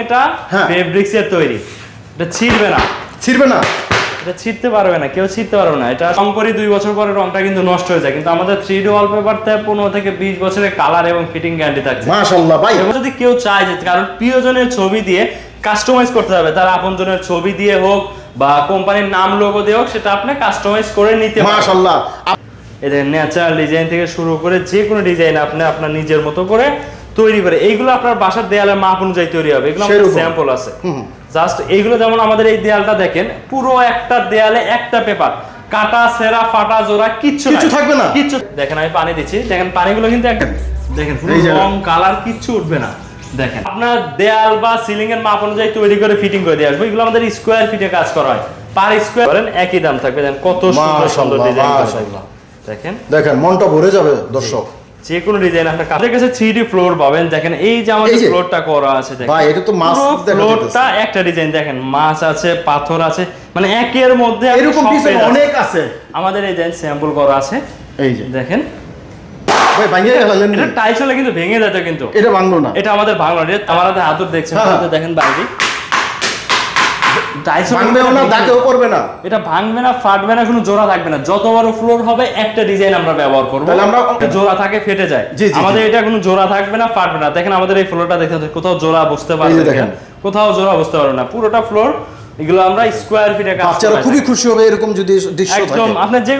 এটা হ্যাঁ। ফেব্রিক্স এর তৈরি। এটা ছিঁড়বে না। ছিড়বে না? এটা ছিঁড়তে পারবে না কেউ ছিঁড়তে পারবে না। এটা রং করে দুই বছর পরে রংটা কিন্তু নষ্ট হয়ে যায়। কিন্তু আমাদের থ্রি ডি ওয়ালপেপারতে পনেরো থেকে বিশ বছরের কালার এবং ফিটিং গ্যারান্টি থাকছে। মাশাআল্লাহ ভাই। যদি কেউ চায় যে কারণ প্রিয়জনের ছবি দিয়ে কাস্টমাইজ করতে হবে তার আপনজনের ছবি দিয়ে হোক বা কোম্পানির নাম লোগো দিয়ে হোক সেটা আপনি কাস্টমাইজ করে নিতে মাশাআল্লাহ। এদের ন্যাচারাল ডিজাইন থেকে শুরু করে যে কোনো ডিজাইন আপনি আপনার নিজের মতো করে তৈরি করে। এইগুলো আপনার বাসার দেয়ালের মাপ অনুযায়ী তৈরি হবে। এগুলো আমাদের স্যাম্পল আছে। জাস্ট এইগুলো যেমন আমাদের এই দেয়ালটা দেখেন পুরো একটা দেয়ালে একটা পেপার। কাটা সেরা ফাটা জোড়া কিচ্ছু নাই। থাকবে না? কিচ্ছু দেখেন আমি পানি দিচ্ছি। দেখেন পানিগুলো কিন্তু একটা দেখেন। রং কালার কিচ্ছু উঠবে না। দেখেন আপনার দেয়াল বা সিলিং এর মাপ অনুযায়ী তৈরি করে ফিটিং করে দিয়ে আসব। এগুলো আমাদের স্কোয়ার ফিটে কাজ করা হয়। পার স্কোয়ার করেন একই দাম থাকবে। দেখেন কত সুন্দর সুন্দর ডিজাইন। দেখেন। দেখেন মনটা ভরে যাবে দর্শক। যে কোনো ডিজাইন আপনার কাছে কাছে থ্রি ডি ফ্লোর পাবেন দেখেন এই যে আমাদের। ফ্লোরটা করা আছে দেখেন। ভাই, এটা তো মাছ ফ্লোরটা একটা ডিজাইন দেখেন মাছ আছে পাথর আছে মানে একের মধ্যে এরকম। অনেক আছে। আমাদের এই ডিজাইন স্যাম্পল করা আছে এই যে। দেখেন। ভাই ভাঙিয়ে এটা কিন্তু ভেঙে যেত কিন্তু। এটা ভাঙলো না। এটা আমাদের বাংলা এটা আমার হাতুর দেখছেন হ্যাঁ, দেখেন বাইরে। ভাঙবেও না দাগেও পড়বে না। এটা ভাঙবে না ফাটবে না কোনো জোড়া থাকবে না। যত ফ্লোর হবে একটা ডিজাইন আমরা ব্যবহার করব। তাহলে আমরা- জোড়া থাকে ফেটে যায়। জি, জি, আমাদের এটা কোনো জোড়া থাকবে না ফাটবে না। দেখেন আমাদের এই ফ্লোরটা দেখতে কোথাও জোড়া বসতে পারবে দেখেন। কোথাও জোড়া বসতে পারবে না। পুরোটা ফ্লোর এগুলো আমরা স্কোয়ার ফিটে কাজ খুবই খুশি হবে এরকম যদি দৃশ্য একদম থাকে। যে